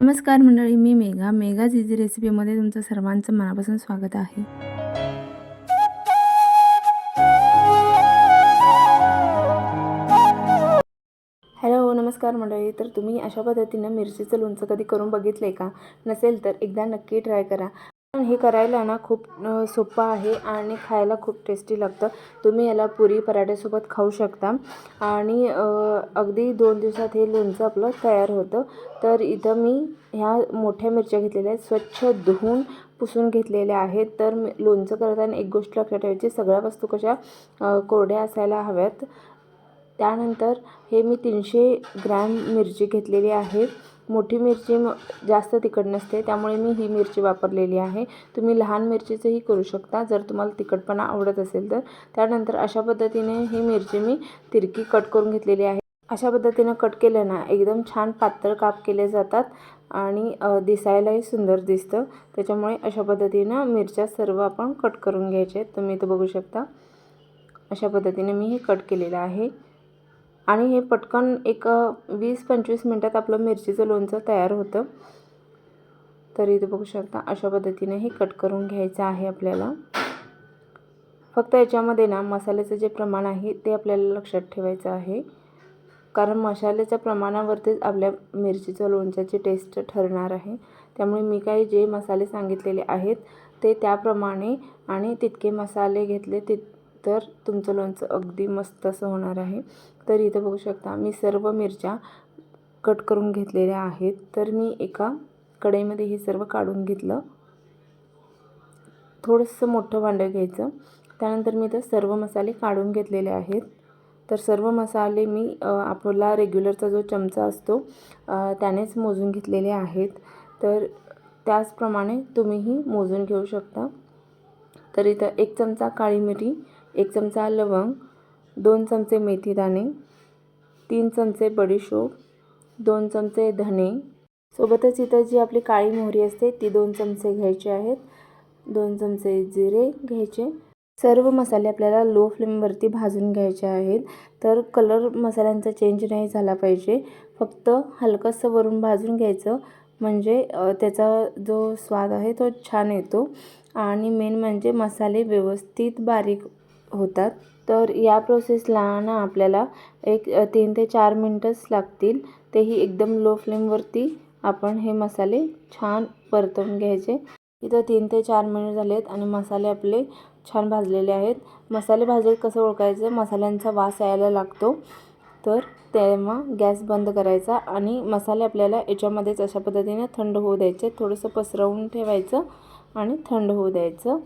नमस्कार मंडळी मी मेघा. मेघा झिझी रेसिपीमध्ये तुमचं सर्वांचं मनापासून स्वागत आहे. हॅलो नमस्कार मंडळी. तर तुम्ही अशा पद्धतीनं मिरचीचं लोणचं कधी करून बघितलं आहे का? नसेल तर एकदा नक्की ट्राय करा. पण हे करायला ना खूप सोपं आहे आणि खायला खूप टेस्टी लागतं. तुम्ही याला पुरी पराठ्यासोबत खाऊ शकता. आणि अगदी दोन दिवसात हे लोणचं आपलं तयार होतं. तर इथं मी ह्या मोठ्या मिरच्या घेतलेल्या आहेत. स्वच्छ धुवून पुसून घेतलेल्या आहेत. तर लोणचं करताना एक गोष्ट लक्षात ठेवायची. सगळ्या वस्तू कशा कोरड्या असायला हव्यात. त्यानंतर हे मी तीनशे ग्रॅम मिरची घेतलेली आहे. मोठी मिरची म जास्त तिखट नसते त्यामुळे मी ही मिरची वापरलेली आहे. तुम्ही लहान मिरचीचंही करू शकता जर तुम्हाला तिखटपणा आवडत असेल तर. त्यानंतर अशा पद्धतीने ही मिरची मी तिरकी कट करून घेतलेली आहे. अशा पद्धतीनं कट केलं ना एकदम छान पातळ काप केले जातात आणि दिसायलाही सुंदर दिसतं. त्याच्यामुळे अशा पद्धतीनं मिरच्या सर्व आपण कट करून घ्यायचे तुम्ही इथं बघू शकता. अशा पद्धतीने मी हे कट केलेलं आहे. आणि हे पटकन एक वीस पंचवीस मिनटात आपलं मिरचीचं लोणचं तयार होतं. तर इथे बघू शकता अशा पद्धतीने हे कट करून घ्यायचं आहे आपल्याला. फक्त याच्यामध्ये ना मसाल्याचं जे प्रमाण आहे ते आपल्याला लक्षात ठेवायचं आहे. कारण मसाल्याच्या प्रमाणावरतीच आपल्या मिरचीचं लोणच्याची टेस्ट ठरणार आहे. त्यामुळे मी काही जे मसाले सांगितलेले आहेत ते त्याप्रमाणे आणि तितके मसाले घेतले तित तर तुमचं लोणचं अगदी मस्त असं होणार आहे. तर इथं बघू शकता मी सर्व मिरच्या कट करून घेतलेल्या आहेत. तर मी एका कढईमध्ये हे सर्व काढून घेतलं. थोडंसं मोठं भांडं घ्यायचं. त्यानंतर मी इथं सर्व मसाले काढून घेतलेले आहेत. तर सर्व मसाले मी आपला रेग्युलरचा जो चमचा असतो त्यानेच मोजून घेतलेले आहेत. तर त्याचप्रमाणे तुम्हीही मोजून घेऊ शकता. तर इथं एक चमचा काळी मिरी एक चमचा लवंग दोन चमचे मेथीदाणे तीन चमचे बडीशोप दोन चमचे धणे. सोबतच इथं जी आपली काळी मोहरी असते ती दोन चमचे घ्यायचे आहेत. दोन चमचे जिरे घ्यायचे. सर्व मसाले आपल्याला लो फ्लेमवरती भाजून घ्यायचे आहेत. तर कलर मसाल्यांचा चेंज नाही झाला पाहिजे. फक्त हलकंसं वरून भाजून घ्यायचं. म्हणजे त्याचा जो स्वाद आहे तो छान येतो. आणि मेन म्हणजे मसाले व्यवस्थित बारीक होतात. तर या प्रोसेसला ना आपल्याला एक तीन ते चार मिनटंच लागतील. तेही एकदम लो फ्लेमवरती आपण हे मसाले छान परतवून घ्यायचे. इथं तीन ते चार मिनिट झाले आहेत आणि मसाले आपले छान भाजलेले आहेत. मसाले भाजले कसं ओळखायचं? मसाल्यांचा वास यायला लागतो. तर तेव्हा गॅस बंद करायचा आणि मसाले आपल्याला याच्यामध्येच अशा पद्धतीने थंड होऊ द्यायचे. थोडंसं पसरवून ठेवायचं आणि थंड होऊ द्यायचं.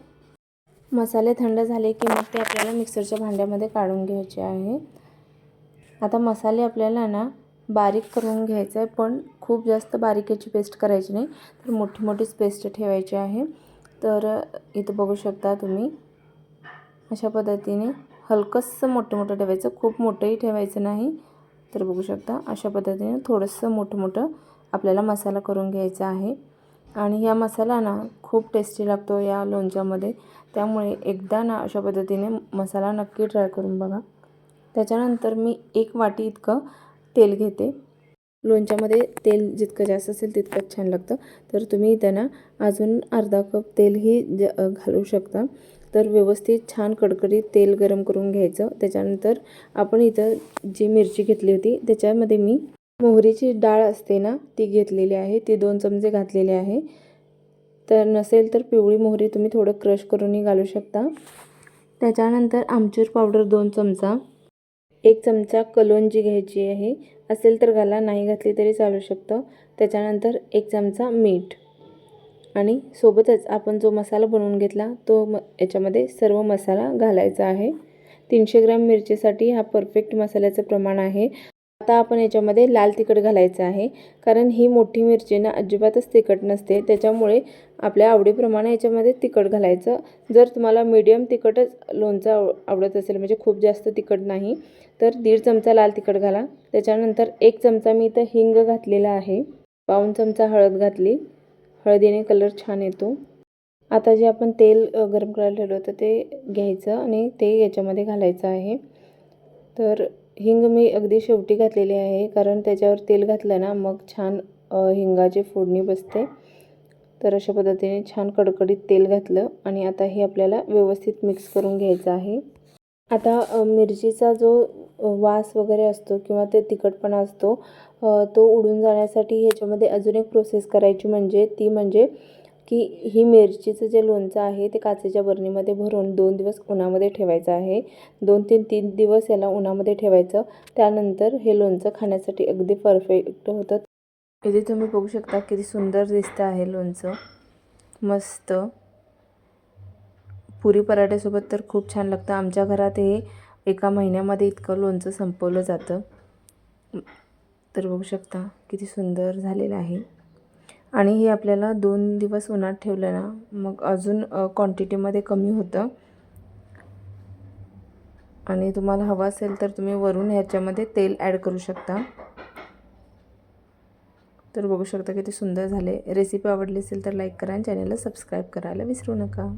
मसाले थंड झाले की मग ते आपल्याला मिक्सरच्या भांड्यामध्ये काढून घ्यायचे आहे. आता मसाले आपल्याला ना बारीक करून घ्यायचं आहे पण खूप जास्त बारीक याची पेस्ट करायची नाही तर मोठी मोठीच पेस्ट ठेवायची आहे. तर इथं बघू शकता तुम्ही अशा पद्धतीने हलकंसं मोठं मोठं ठेवायचं खूप मोठंही ठेवायचं नाही तर बघू शकता अशा पद्धतीने थोडंसं मोठं मोठं आपल्याला मसाला करून घ्यायचा आहे. आणि ह्या मसाला ना खूप टेस्टी लागतो या लोणच्यामध्ये. त्यामुळे एकदा ना अशा पद्धतीने मसाला नक्की ट्राय करून बघा. त्याच्यानंतर मी एक वाटी इतकं तेल घेते. लोणच्यामध्ये तेल जितकं जास्त असेल तितकंच छान लागतं. तर तुम्ही त्यांना अजून अर्धा कप तेलही ज घालू शकता. तर व्यवस्थित छान कडकडीत तेल गरम करून घ्यायचं. त्याच्यानंतर आपण इथं जी मिरची घेतली होती त्याच्यामध्ये मी मोहरीची डाळ असते ना ती घेतलेली आहे. ती दोन चमचे घातलेले आहे. तर नसेल तर पिवळी मोहरी तुम्ही थोडं क्रश करूनही घालू शकता. त्याच्यानंतर आमचूर पावडर दोन चमचा. एक चमचा कलोंजी घ्यायची आहे. असेल तर घाला नाही घातली तरी चालू शकतं. त्याच्यानंतर एक चमचा मीठ. आणि सोबतच आपण जो मसाला बनवून घेतला तो म याच्यामध्ये सर्व मसाला घालायचा आहे. तीनशे ग्रॅम मिरचीसाठी हा परफेक्ट मसाल्याचं प्रमाण आहे. आता आपण याच्यामध्ये लाल तिखट घालायचं आहे. कारण ही मोठी मिरची ना अजिबातच तिखट नसते. त्याच्यामुळे आपल्या आवडीप्रमाणे याच्यामध्ये तिखट घालायचं. जर तुम्हाला मीडियम तिखटच लोणचं आव आवडत असेल म्हणजे खूप जास्त तिखट नाही तर दीड चमचा लाल तिखट घाला. त्याच्यानंतर एक चमचा मी इथं हिंग घातलेला आहे. पाऊन चमचा हळद घातली. हळदीने कलर छान येतो. आता जे आपण तेल गरम करायला ठेवलं होतं ते घ्यायचं आणि ते याच्यामध्ये घालायचं आहे. तर हिंग मी अगदी शेवटी घातलेली आहे कारण त्याच्यावर तेल घातलं ना मग छान हिंगाची फोडणी बसते. तर अशा पद्धतीने छान कडकडीत तेल घातलं आणि आता हे आपल्याला व्यवस्थित मिक्स करून घ्यायचं आहे. आता मिरचीचा जो वास वगैरे असतो किंवा ते तिखटपणा असतो तो उडून जाण्यासाठी ह्याच्यामध्ये अजून एक प्रोसेस करायची म्हणजे ती म्हणजे की ही मिरचीचं जे लोणचं आहे ते काचेच्या बरणीमध्ये भरून दोन दिवस उन्हामध्ये ठेवायचं आहे. दोन तीन तीन दिवस याला उन्हामध्ये ठेवायचं. त्यानंतर हे लोणचं खाण्यासाठी अगदी परफेक्ट होतं. इथे तुम्ही बघू शकता किती सुंदर दिसतं आहे लोणचं. मस्त. पुरी पराठ्यासोबत तर खूप छान लागतं. आमच्या घरात हे एका महिन्यामध्ये इतकं लोणचं संपवलं जातं. तर बघू शकता किती सुंदर झालेलं आहे. आणि हे आपल्याला दोन दिवस उन्हात ठेवलं ना मग अजून क्वांटिटीमध्ये कमी होतं. आणि तुम्हाला हवं असेल तर तुम्ही वरून ह्याच्यामध्ये तेल ॲड करू शकता. तर बघू शकता किती सुंदर झाले. रेसिपी आवडली असेल तर लाईक करा आणि चॅनलला सबस्क्राईब करायला विसरू नका.